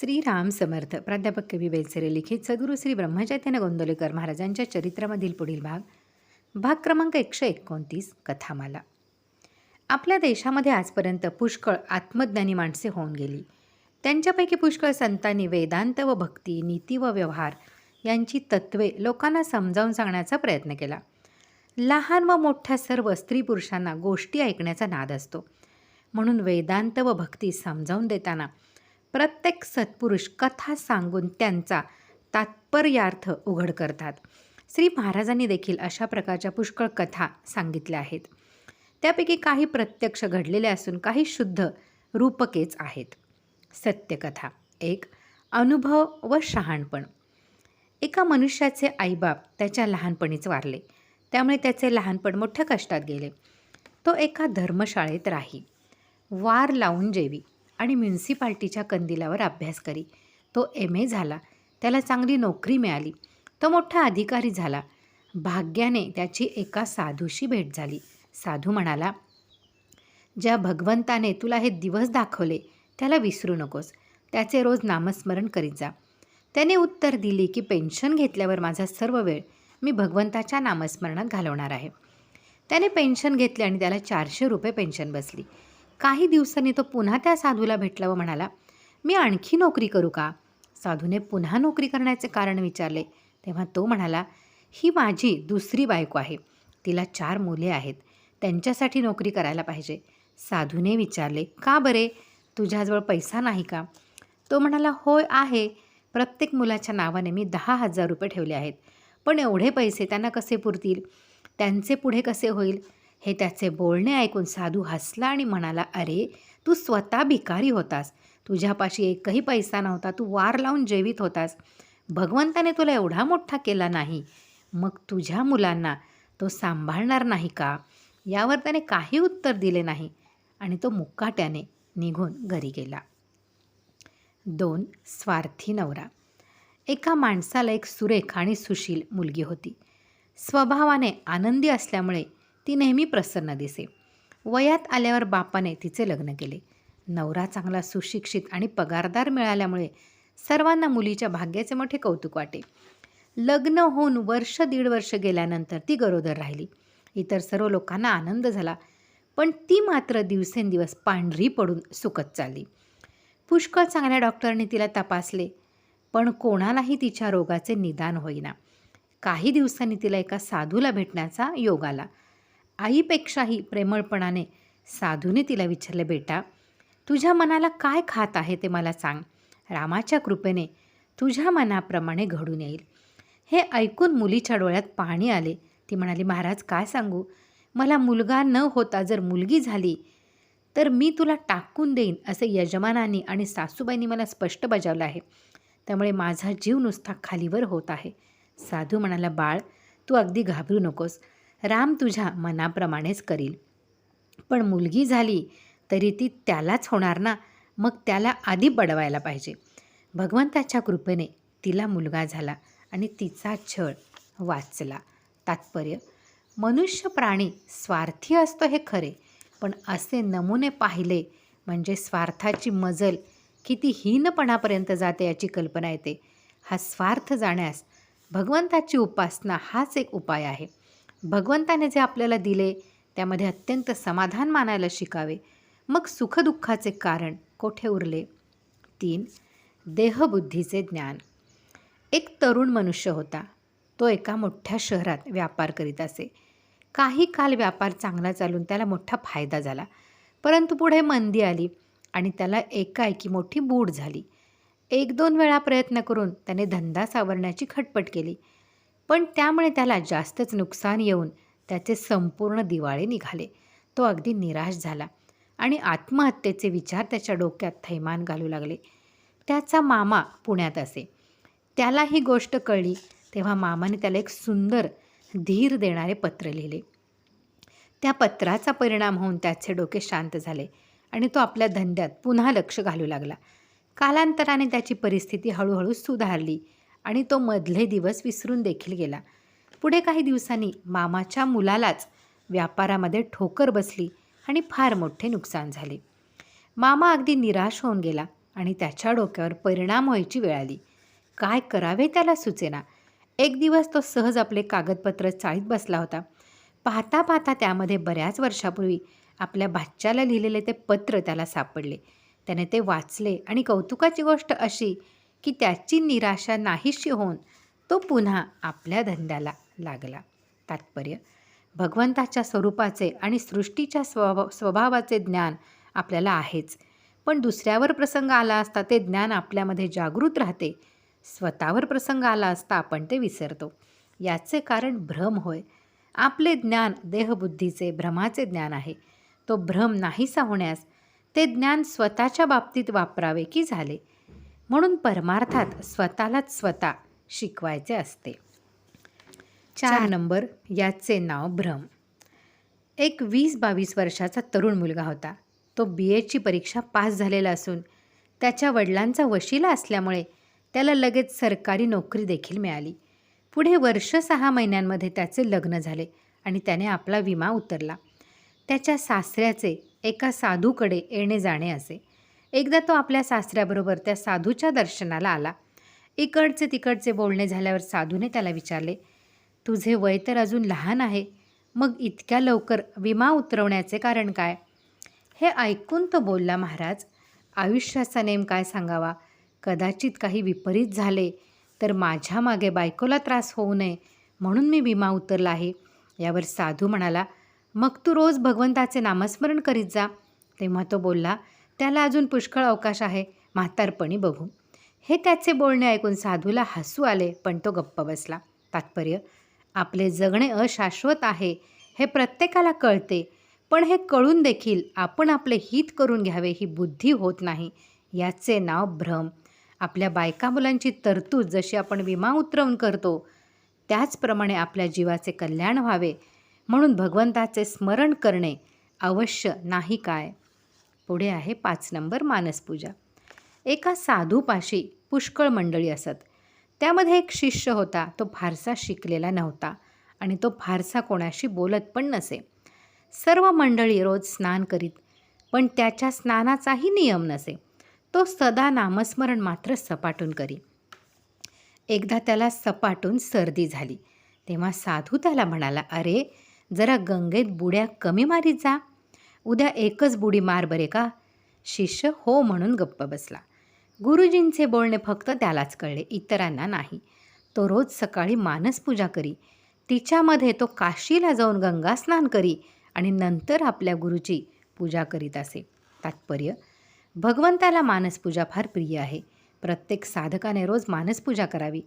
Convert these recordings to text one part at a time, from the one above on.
श्रीराम समर्थ प्राध्यापक कवी बेलसरे लिखित सद्गुरू श्री ब्रह्मचैतन्य गोंदोलेकर महाराजांच्या चरित्रामधील पुढील भाग भाग क्रमांक एकशे एकोणतीस कथामाला. आपल्या देशामध्ये आजपर्यंत पुष्कळ आत्मज्ञानी माणसे होऊन गेली. त्यांच्यापैकी पुष्कळ संतांनी वेदांत व भक्ती नीती व व्यवहार यांची तत्त्वे लोकांना समजावून सांगण्याचा प्रयत्न केला. लहान व मोठ्या सर्व स्त्री पुरुषांना गोष्टी ऐकण्याचा नाद असतो. म्हणून वेदांत व भक्ती समजावून देताना प्रत्येक सत्पुरुष कथा सांगून त्यांचा तात्पर्यार्थ उघड करतात. श्री महाराजांनी देखील अशा प्रकारच्या पुष्कळ कथा सांगितल्या आहेत. त्यापैकी काही प्रत्यक्ष घडलेल्या असून काही शुद्ध रूपकेच आहेत. सत्यकथा एक अनुभव व शहाणपण. एका मनुष्याचे आईबाप त्याच्या लहानपणीच वारले. त्यामुळे त्याचे लहानपण मोठ्या कष्टात गेले. तो एका धर्मशाळेत राही. वार लावून जेवी. आणि म्युन्सिपाल्टीच्या कंदिलावर अभ्यास करी. तो एम. ए. झाला. त्याला चांगली नोकरी मिळाली. तो मोठा अधिकारी झाला. भाग्याने त्याची एका साधूशी भेट झाली. साधू म्हणाला ज्या भगवंताने तुला हे दिवस दाखवले त्याला विसरू नकोस. त्याचे रोज नामस्मरण करीत जा. त्याने उत्तर दिली की पेन्शन घेतल्यावर माझा सर्व वेळ मी भगवंताच्या नामस्मरणात घालवणार आहे. त्याने पेन्शन घेतले आणि त्याला चारशे रुपये पेन्शन बसली. काही दिवसांनी तो पुन्हा त्या साधूला भेटला व म्हणाला मी आणखी नोकरी करू का? साधूने पुन्हा नोकरी करण्याचे कारण विचारले. तेव्हा तो म्हणाला ही माझी दुसरी बायको आहे. तिला चार मुले आहेत. त्यांच्यासाठी नोकरी करायला पाहिजे. साधूने विचारले का बरे? तुझ्याजवळ पैसा नाही का? तो म्हणाला होय आहे. प्रत्येक मुलाच्या नावाने मी दहा हजार रुपये ठेवले आहेत. पण एवढे पैसे त्यांना कसे पुरतील? त्यांचे पुढे कसे होईल? हे त्याचे बोलणे ऐकून साधू हसला आणि म्हणाला अरे तू स्वतः भिकारी होतास. तुझ्यापाशी एकही पैसा नव्हता. तू वार लावून जेवित होतास. भगवंताने तुला एवढा मोठा केला नाही. मग तुझ्या मुलांना तो सांभाळणार नाही का? यावर त्याने काही उत्तर दिले नाही आणि तो मुक्काट्याने निघून घरी गेला. दोन स्वार्थी नवरा. एका माणसाला एक सुरेख आणि सुशील मुलगी होती. स्वभावाने आनंदी असल्यामुळे ती नेहमी प्रसन्न दिसे. वयात आल्यावर बापाने तिचे लग्न केले. नवरा चांगला सुशिक्षित आणि पगारदार मिळाल्यामुळे सर्वांना मुलीच्या भाग्याचे मोठे कौतुक वाटे. लग्न होऊन वर्ष दीड वर्ष गेल्यानंतर ती गरोदर राहिली. इतर सर्व लोकांना आनंद झाला पण ती मात्र दिवसेंदिवस पांढरी पडून सुकत चालली. पुष्कळ चांगल्या डॉक्टरने तिला तपासले पण कोणालाही तिच्या रोगाचे निदान होईना. काही दिवसांनी तिला एका साधूला भेटण्याचा योग आला. आईपेक्षाही प्रेमळपणाने साधूने तिला विचारले बेटा तुझ्या मनाला काय खात आहे ते मला सांग. रामाच्या कृपेने तुझ्या मनाप्रमाणे घडून येईल. हे ऐकून मुलीच्या डोळ्यात पाणी आले. ती म्हणाली महाराज काय सांगू? मला मुलगा न होता जर मुलगी झाली तर मी तुला टाकून देईन असे यजमानांनी आणि सासूबाईंनी मला स्पष्ट बजावलं आहे. त्यामुळे माझा जीव नुसता खालीवर होत आहे. साधू म्हणाला बाळ तू अगदी घाबरू नकोस. राम तुझ्या मनाप्रमाणेच करील. पण मुलगी झाली तरी ती त्यालाच होणार ना? मग त्याला आधी बडवायला पाहिजे. भगवंताच्या कृपेने तिला मुलगा झाला आणि तिचा छळ वाचला. तात्पर्य मनुष्य प्राणी स्वार्थी असतो हे खरे पण असे नमुने पाहिले म्हणजे स्वार्थाची मजल किती हीनपणापर्यंत जाते याची कल्पना येते. हा स्वार्थ जाण्यास भगवंताची उपासना हाच एक उपाय आहे. भगवंताने जे आपल्याला दिले त्यामध्ये अत्यंत समाधान मानायला शिकावे. मग सुखदुःखाचे कारण कोठे उरले? तीन देहबुद्धीचे ज्ञान. एक तरुण मनुष्य होता. तो एका मोठ्या शहरात व्यापार करीत असे. काही काल व्यापार चांगला चालून त्याला मोठा फायदा झाला. परंतु पुढे मंदी आली आणि त्याला एकाएकी मोठी बूड झाली. एक दोन वेळा प्रयत्न करून त्याने धंदा सावरण्याची खटपट केली. पण त्यामुळे त्याला जास्तच नुकसान येऊन त्याचे संपूर्ण दिवाळे निघाले. तो अगदी निराश झाला आणि आत्महत्येचे विचार त्याच्या डोक्यात थैमान घालू लागले. त्याचा मामा पुण्यात असे. त्याला ही गोष्ट कळली तेव्हा मामाने त्याला एक सुंदर धीर देणारे पत्र लिहिले. त्या पत्राचा परिणाम होऊन त्याचे डोके शांत झाले आणि तो आपल्या धंद्यात पुन्हा लक्ष घालू लागला. कालांतराने त्याची परिस्थिती हळूहळू सुधारली. आणि तो मधले दिवस विसरून देखील गेला. पुढे काही दिवसांनी मामाच्या मुलालाच व्यापारामध्ये ठोकर बसली आणि फार मोठे नुकसान झाले. मामा अगदी निराश होऊन गेला आणि त्याच्या डोक्यावर परिणाम व्हायची वेळ आली. काय करावे त्याला सुचेना. एक दिवस तो सहज आपले कागदपत्र चाळीत बसला होता. पाहता पाहता त्यामध्ये बऱ्याच वर्षापूर्वी आपल्या भाच्याला लिहिलेले ते पत्र त्याला सापडले. त्याने ते वाचले आणि कौतुकाची गोष्ट अशी की त्याची निराशा नाहीशी होऊन तो पुन्हा आपल्या धंद्याला लागला. तात्पर्य भगवंताच्या स्वरूपाचे आणि सृष्टीच्या स्वभाव स्वभावाचे ज्ञान आपल्याला आहेच. पण दुसऱ्यावर प्रसंग आला असता ते ज्ञान आपल्यामध्ये जागृत राहते. स्वतःवर प्रसंग आला असता आपण ते विसरतो. याचे कारण भ्रम होय. आपले ज्ञान देहबुद्धीचे भ्रमाचे ज्ञान आहे. तो भ्रम नाहीसा होण्यास ते ज्ञान स्वतःच्या बाबतीत वापरावे की झाले? म्हणून परमार्थात स्वतःलाच स्वतः शिकवायचे असते. चार नंबर याचे नाव भ्रम. एक वीस बावीस वर्षाचा तरुण मुलगा होता. तो बी एची परीक्षा पास झालेला असून त्याच्या वडिलांचा वशिला असल्यामुळे त्याला लगेच सरकारी नोकरी देखील मिळाली. पुढे वर्ष सहा महिन्यांमध्ये त्याचे लग्न झाले आणि त्याने आपला विमा उतरला. त्याच्या सासऱ्याचे एका साधूकडे येणे जाणे असे. एकदा तो आपल्या सासऱ्याबरोबर त्या साधूच्या दर्शनाला आला. इकडचे तिकडचे बोलणे झाल्यावर साधूने त्याला विचारले तुझे वय तर अजून लहान आहे मग इतक्या लवकर विमा उतरवण्याचे कारण काय? हे ऐकून तो बोलला महाराज आयुष्याचा नेम काय सांगावा? कदाचित काही विपरीत झाले तर माझ्या मागे बायकोला त्रास होऊ नये म्हणून मी विमा उतरला आहे. यावर साधू म्हणाला मग तू रोज भगवंताचे नामस्मरण करीत जा. तेव्हा तो बोलला त्याला अजून पुष्कळ अवकाश आहे. म्हातारपणी बघू. हे त्याचे बोलणे ऐकून साधूला हसू आले पण तो गप्प बसला. तात्पर्य आपले जगणे अशाश्वत आहे हे प्रत्येकाला कळते. पण हे कळून देखील आपण आपले हित करून घ्यावे ही बुद्धी होत नाही. याचे नाव भ्रम. आपल्या बायका मुलांची तरतूद जशी आपण विमा उतरवून करतो त्याचप्रमाणे आपल्या जीवाचे कल्याण व्हावे. म्हणून भगवंताचे स्मरण करणे अवश्य नाही काय. पुढे आहे पाच नंबर मानसपूजा एका साधूपाशी पुष्कळ मंडळी असत. त्यामध्ये एक शिष्य होता तो फारसा शिकलेला नव्हता आणि तो फारसा कोणाशी बोलत पण नसे. सर्व मंडळी रोज स्नान करीत पण त्याच्या स्नानाचाही नियम नसे. तो सदा नामस्मरण मात्र सपाटून करी. एकदा त्याला सपाटून सर्दी झाली. तेव्हा साधू त्याला म्हणाला अरे जरा गंगेत बुड्या कमी मारीत जा. उद्या एकच बुडी मार बरे का? शिष्य हो म्हणून गप्प बसला. गुरुजींचे बोलणे फक्त त्यालाच कळले इतरांना नाही. तो रोज सकाळी मानसपूजा करी. तिच्यामध्ये तो काशीला जाऊन गंगा स्नान करी आणि नंतर आपल्या गुरुची पूजा करीत असे. तात्पर्य भगवंताला मानसपूजा फार प्रिय आहे. प्रत्येक साधकाने रोज मानसपूजा करावी.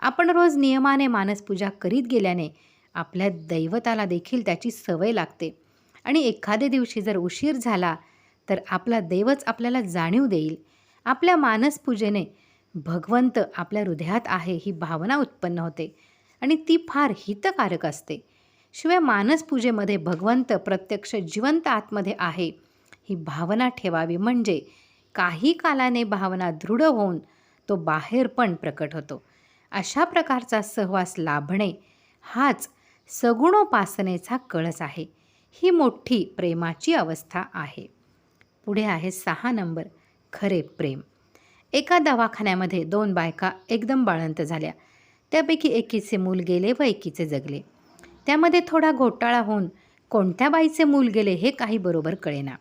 आपण रोज नियमाने मानसपूजा करीत गेल्याने आपल्या दैवताला देखील त्याची सवय लागते. आणि एखाद्या दिवशी जर उशीर झाला तर आपला देवच आपल्याला जाणीव देईल. आपल्या मानसपूजेने भगवंत आपल्या हृदयात आहे ही भावना उत्पन्न होते आणि ती फार हितकारक असते. शिवाय मानसपूजेमध्ये भगवंत प्रत्यक्ष जिवंत आतमध्ये आहे ही भावना ठेवावी म्हणजे काही कालाने भावना दृढ होऊन तो बाहेर पण प्रकट होतो. अशा प्रकारचा सहवास लाभणे हाच सगुणोपासनेचा कळस आहे. ही मोठी प्रेमाची अवस्था आहे. पुढे आहे सहा नंबर खरे प्रेम. एका दवाखान्यामध्ये दोन बायका एकदम बाळंत झाल्या. त्यापैकी एकीचे मूल गेले व एकीचे जगले. त्यामध्ये थोडा घोटाळा होऊन कोणत्या बाईचे मूल गेले हे काही बरोबर कळेना.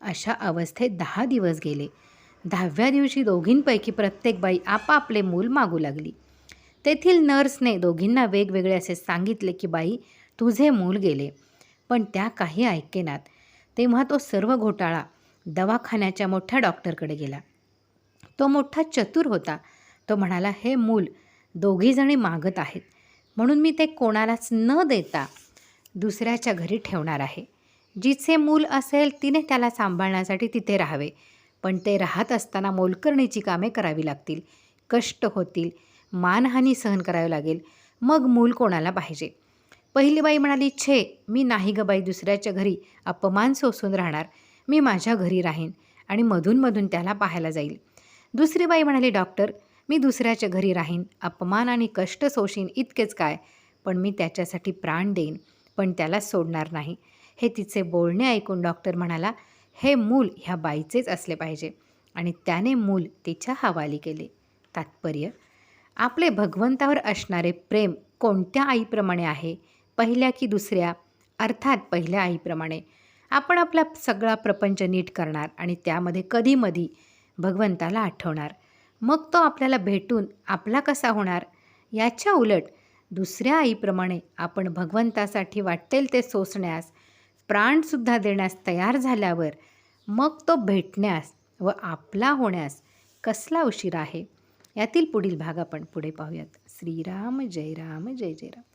अशा अवस्थेत दहा दिवस गेले. दहाव्या दिवशी दोघींपैकी प्रत्येक बाई आपापले मूल मागू लागली. तेथील नर्सने दोघींना वेगवेगळे असे सांगितले की बाई तुझे मूल गेले. पण त्या काही ऐकेनात तेव्हा तो सर्व घोटाळा दवाखान्याच्या मोठ्या डॉक्टरकडे गेला. तो मोठा चतुर होता. तो म्हणाला हे मूल दोघीजणी मागत आहेत. म्हणून मी ते कोणालाच न देता दुसऱ्याच्या घरी ठेवणार आहे. जिचे मूल असेल तिने त्याला सांभाळण्यासाठी तिथे राहावे. पण ते राहत असताना मोलकरणीची कामे करावी लागतील. कष्ट होतील. मानहानी सहन करावी लागेल. मग मूल कोणाला पाहिजे? पहिली बाई म्हणाली छे मी नाही ग बाई दुसऱ्याच्या घरी. अपमान सोसून राहणार. मी माझ्या घरी राहीन. आणि मधूनमधून त्याला पाहायला जाईल. दुसरी बाई म्हणाली डॉक्टर मी दुसऱ्याच्या घरी राहीन. अपमान आणि कष्ट सोशीन इतकेच काय? पण मी त्याच्यासाठी प्राण देईन. पण त्याला सोडणार नाही. हे तिचे बोलणे ऐकून डॉक्टर म्हणाला हे मूल ह्या बाईचेच असले पाहिजे. आणि त्याने मूल तिच्या हवाली केले. तात्पर्य आपले भगवंतावर असणारे प्रेम कोणत्या आईप्रमाणे आहे? पहिल्या की दुसऱ्या अर्थात पहिल्या आईप्रमाणे. आपण आपला सगळा प्रपंच नीट करणार आणि त्यामध्ये कधीमधी भगवंताला आठवणार. मग तो आपल्याला भेटून आपला कसा होणार? याच्या उलट दुसऱ्या आईप्रमाणे आपण भगवंतासाठी वाटेल ते सोसण्यास प्राणसुद्धा देण्यास तयार झाल्यावर मग तो भेटण्यास व आपला होण्यास कसला उशीर आहे? यातील पुढील भाग आपण पुढे पाहूयात. श्रीराम जय राम जय जय राम.